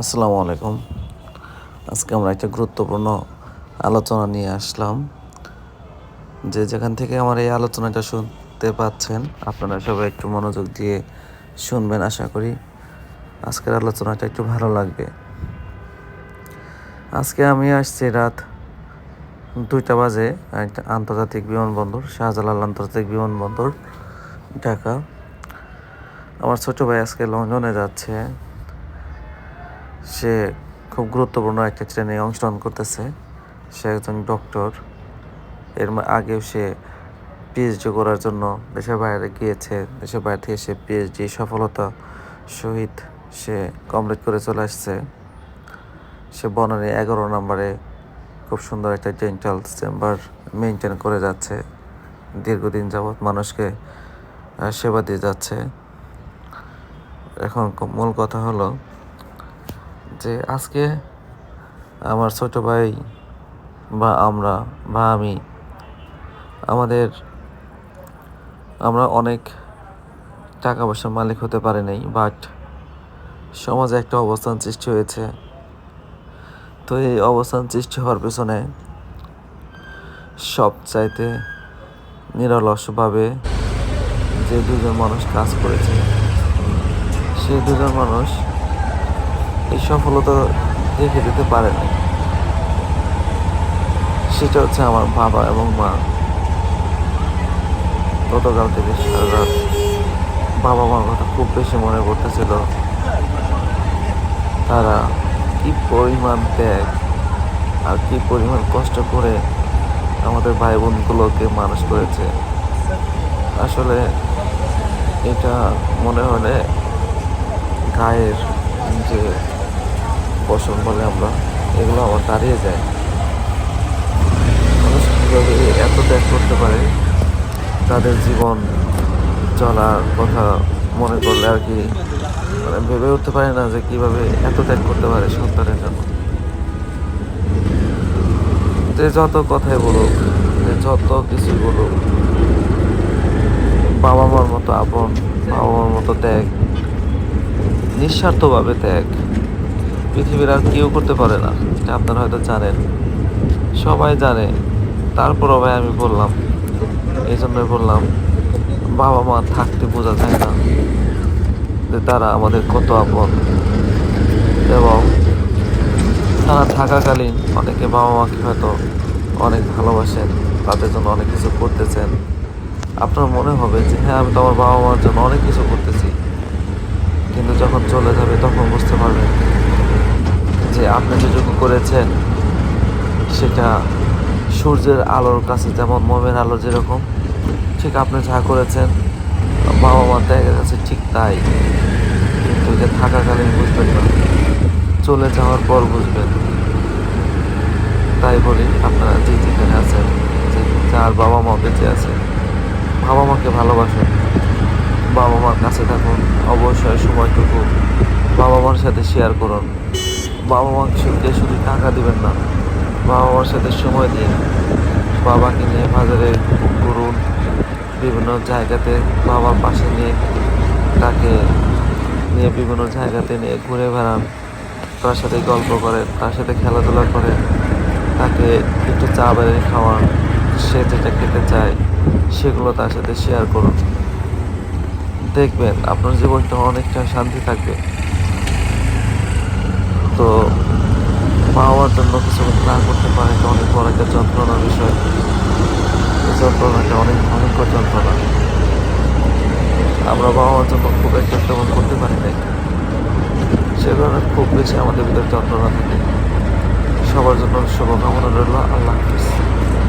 আসসালামু আলাইকুম। আজকে আমরা একটা গুরুত্বপূর্ণ আলোচনা নিয়ে আসলাম। যে যেখান থেকে আমার এই আলোচনাটা শুনতে পাচ্ছেন, আপনারা সবাই একটু মনোযোগ দিয়ে শুনবেন, আশা করি আজকের আলোচনাটা একটু ভালো লাগবে। আজকে আমি আসছি রাত দুইটা বাজে, একটা আন্তর্জাতিক বিমানবন্দর, শাহজালাল আন্তর্জাতিক বিমানবন্দর, ঢাকা। আমার ছোট ভাই আজকে লন্ডনে যাচ্ছে। সে খুব গুরুত্বপূর্ণ একটা ট্রেনে অংশগ্রহণ করতেছে। সে একজন ডক্টর এর আগেও সে পিএইচডি করার জন্য দেশের বাইরে গিয়েছে। দেশের বাইরে থেকে সে পিএইচডি সফলতা সহিত সে কমপ্লিট করে চলে আসছে। সে বনানী এগারো নম্বরে খুব সুন্দর একটা ডেন্টাল চেম্বার মেনটেন করে যাচ্ছে। দীর্ঘদিন যাবৎ মানুষকে সেবা দিয়ে যাচ্ছে। এখন মূল কথা হলো যে আজকে আমার ছোট ভাই বা আমরা বা আমি, আমাদের, আমরা অনেক টাকা পয়সার মালিক হতে পারি নাই বাট সমাজে একটা অবস্থান সৃষ্টি হয়েছে। তো এই অবস্থান সৃষ্টি হওয়ার পেছনে সব চাইতে নিরলসভাবে যে দুজন মানুষ কাজ করেছে সেই দুজন মানুষ এই সফলতা রেখে দিতে পারে না। সেটা হচ্ছে আমার বাবা এবং মা। গতকাল থেকে সারা বাবা মার কথা খুব বেশি মনে পড়তেছিল। তারা কি পরিমাণ ত্যাগ আর কি পরিমাণ কষ্ট করে আমাদের ভাই বোনগুলোকে মানুষ করেছে। আসলে এটা মনে হলে গায়ের যে পশম বলে আমরা এগুলো আমার দাঁড়িয়ে যায়। মানুষ কীভাবে এত ত্যাগ করতে পারে? তাদের জীবন চলার কথা মনে করলে আর কি মানে ভেবে উঠতে পারে না যে কীভাবে এত ত্যাগ করতে পারে সন্তানের জন্য। যে যত কথাই বলুক, যে যত কিছু বলুক বাবা মার মতো আপন বাবা মার মতো ত্যাগ, নিঃস্বার্থভাবে ত্যাগ পৃথিবীর আর কেউ করতে পারে না আপনারা হয়তো জানেন। সবাই জানে। তারপরও ভাই আমি বললাম এই জন্যই বললাম, বাবা মা থাকতে বোঝা যায় না যে তারা আমাদের কত আপন। এবং তারা থাকাকালীন অনেকে বাবা মাকে হয়তো অনেক ভালোবাসেন, তাদের জন্য অনেক কিছু করতেছেন। আপনার মনে হবে যে হ্যাঁ আমি তো আমার বাবা মার জন্য অনেক কিছু করতেছি। কিন্তু যখন চলে যাবে তখন বুঝতে পারবেন যে আপনি যেটুকু করেছেন, সেটা সূর্যের আলোর কাছে যেমন মোমের আলো যেরকম, ঠিক আপনি যা করেছেন, বাবা মার দেখা গেছে ঠিক তাই। কিন্তু এটা থাকাকালীন বুঝবেন না। চলে যাওয়ার পর বুঝবেন। তাই বলি আপনারা যে যেখানে আছেন, যে যার বাবা মা বেঁচে আছে, বাবা মাকে ভালোবাসেন। বাবা মার কাছে থাকুন অবশ্যই সময়টুকু বাবা মার সাথে শেয়ার করুন। বাবা মাকে শুধু শুধু টাকা দিবেন না। বাবা মার সাথে সময় দিন বাবাকে নিয়ে বাজারে ঘুরুন, বিভিন্ন জায়গাতে বাবার পাশে নিয়ে তাকে নিয়ে বিভিন্ন জায়গাতে নিয়ে ঘুরে বেড়ান, তার সাথে গল্প করেন তার সাথে খেলাধুলা করেন তাকে একটু চা বেড়ে খাওয়ান, সে যেটা খেতে চায় সেগুলো তার সাথে শেয়ার করুন। দেখবেন, আপনার জীবনটা অনেকটা শান্তি থাকবে। তো পাওয়ার জন্য কিছু না করতে পারে, এটা অনেক বড় একটা যন্ত্রণার বিষয়। যন্ত্রণাটা অনেক ভয়ঙ্কর যন্ত্রণা। আমরা বাবা জন্য খুব একটা তেমন করতে পারি নাই। সে কারণে খুব বেশি আমাদের ভিতরে যন্ত্রণা থাকে। সবার জন্য শুভকামনা রইল, আল্লাহ হাফিজ।